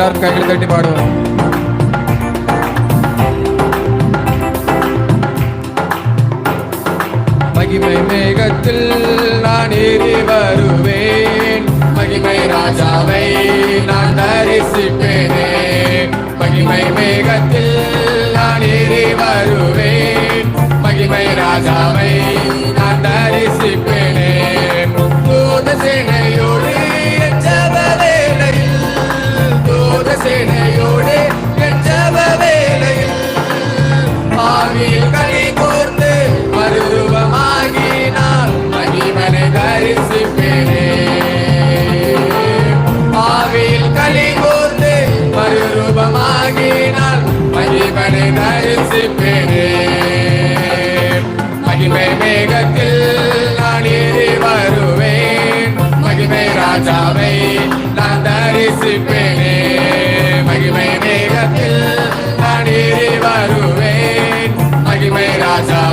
எல்லாரும் கைகளை தட்டி பாடுவோம். மகிமை மேகத்தில் நான் ஏறி வருவேன். மகிமை ராஜாவை நான் தரிசிப்பேனே. மகிமை மேகத்தில் நான் ஏறி வருவேன். மகிமை ராஜாவை நான் தரிசிப்பேனே. தூத சேனையோடு என் ஜெப வேளையில் ஆவியில் களி கூர்ந்து மகிமனை தரிசிப்பேனே. ஆவியில் களி கூர்ந்து மறுரூபமாகி மகிமனை தரிசிப்பேனே. மகிமை மேகத்தில் நான் ஏறி வருவேன். மகிமை ராஜாவை நான் தரிசிப்பேனே. மேகத்தில் நான் வருவேன். மகிமை ராஜா.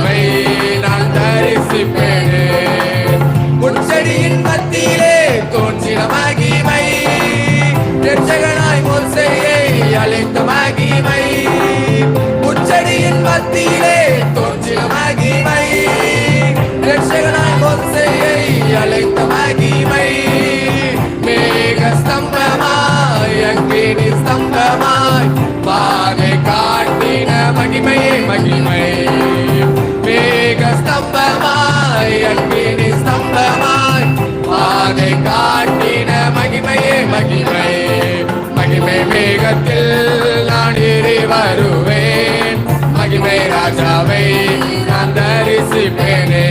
மகிமை மேக ஸ்தம்பமாய் அக்கினி ஸ்தம்பமாய் பாதை காட்டின மகிமையே மகிமை மகிமை மேகத்தில் நான் ஏறி வருவேன் மகிமை ராஜாவை நான் தரிசிப்பேனே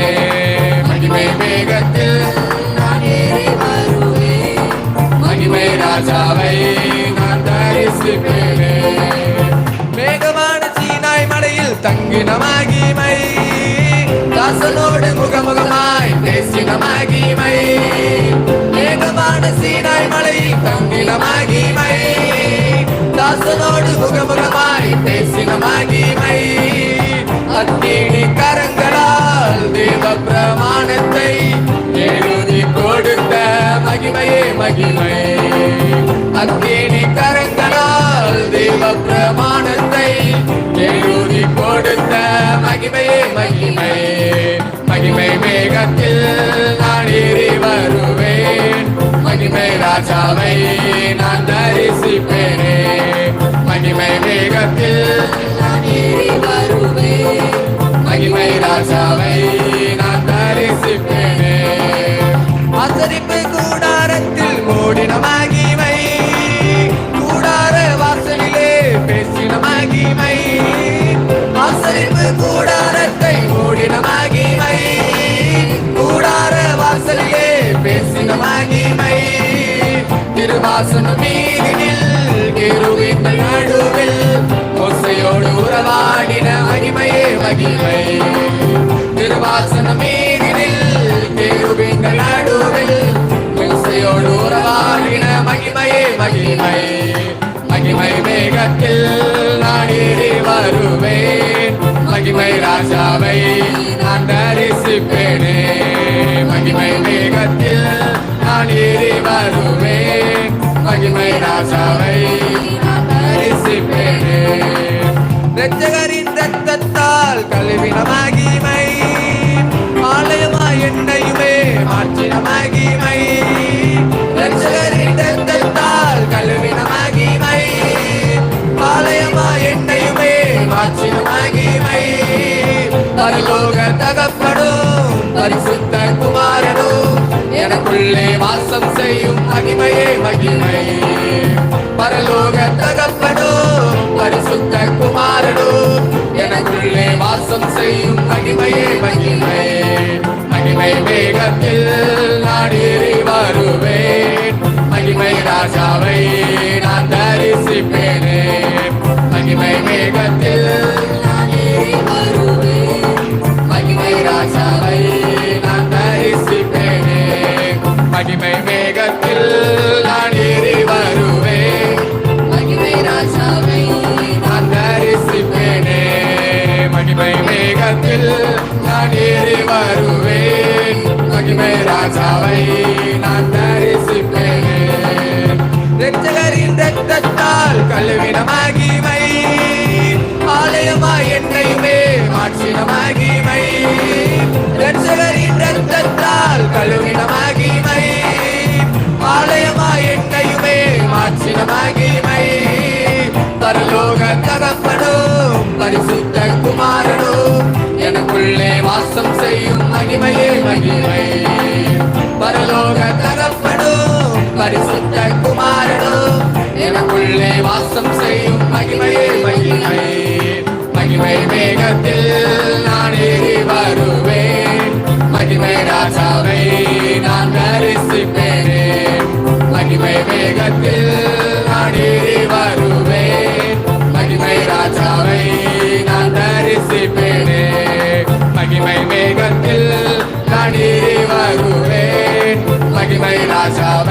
மகிமை மேகத்தில் நான் ஏறி வருவேன் மகிமை ராஜாவை நான் தரிசிப்பேனே மலையில் மகிமை தாசனோடு முகமுகமாய் பேசின மகிமை மேகமான சீனாய் மலை தங்கின மகிமை தாசனோடு முகமுகமாய் பேசின மகிமை அத்தீனி கரங்களால் தேவ பிரமாணத்தை எழுதி கொடுத்த மகிமையே மகிமை அத்தீடி கரங்களால் தேவ பிரமாணத்தை மகிமையே மகிமை. மகிமை மேகத்தில் நான் ஏறி வருவேன். மகிமை ராஜாவை நான் தரிசிப்பேனே. மகிமை மேகத்தில் நான் ஏறி வருவேன். மகிமை ராஜாவை நான் தரிசிப்பேன். திருவாசன மீதினில் கேருவின் நடுவில் மோசையோடு உறவாடின அடிமையே மகிமை. திருவாசன மீதினில் கேருவின் நடுவில் மோசையோடு உறவாடின மகிமையே மகிமை. மகிமை மேகத்தில் நான் வருவேன். மகிமை ராஜாவை நான் தரிசிப்பேனே. மகிமை மேகத்தில் நான் ஏறி வருவேன். மகிமை ராஜாவை நான் தரிசிப்பேனே. ரட்சகரின் ரத்தத்தால் கழுவின மகிமை ஆலயமா என்னையுமே மாற்றின மகிமை. ரட்சகரின் ரத்தத்தால் கழுவின மகிமை ஆலயமா என்னையுமே மாற்றின மகிமை. பரலோக தகப்படும் எனக்குள்ளே வாசம் செய்யும் மகிமையே மகிமை பரலோக தகப்பனோ பரிசுத்த குமாரனோ எனக்குள்ளே வாசம் செய்யும் மகிமையே மகிமை மகிமை வேகத்தில் நான் வருவேன். மகிமை ராஜாவை மேகத்தில் நான் ஏறி வருவேன். மகிமை ராஜாவை நான் தரிசிப்பேன். ரட்சகரின் ரத்தத்தால் கழுவின மகிமை ஆலயமாய் என்னையுமே மாற்றின மகிமை ரட்சகரின் ரத்தத்தால் கழுவின மகிமை ஆலயமாய் என்னையுமே மாற்றின மகிமை பரலோக மகிமையே மகிமை. பரலோக தகப்பனும் பரிசுத்த குமாரனும் எனக்குள்ளே வாசம் செய்யும் மகிமையே மகிமை. மகிமை மேகத்தில் நான் ஏறி வருவேன். மகிமை ராஜாவை நான் தரிசிப்பேனே மகிமை மேகத்தில் நான் ஏறி வருவேன். மகிமை ராஜாவை நான் தரிசிப்பேன். மேகத்தில் நான்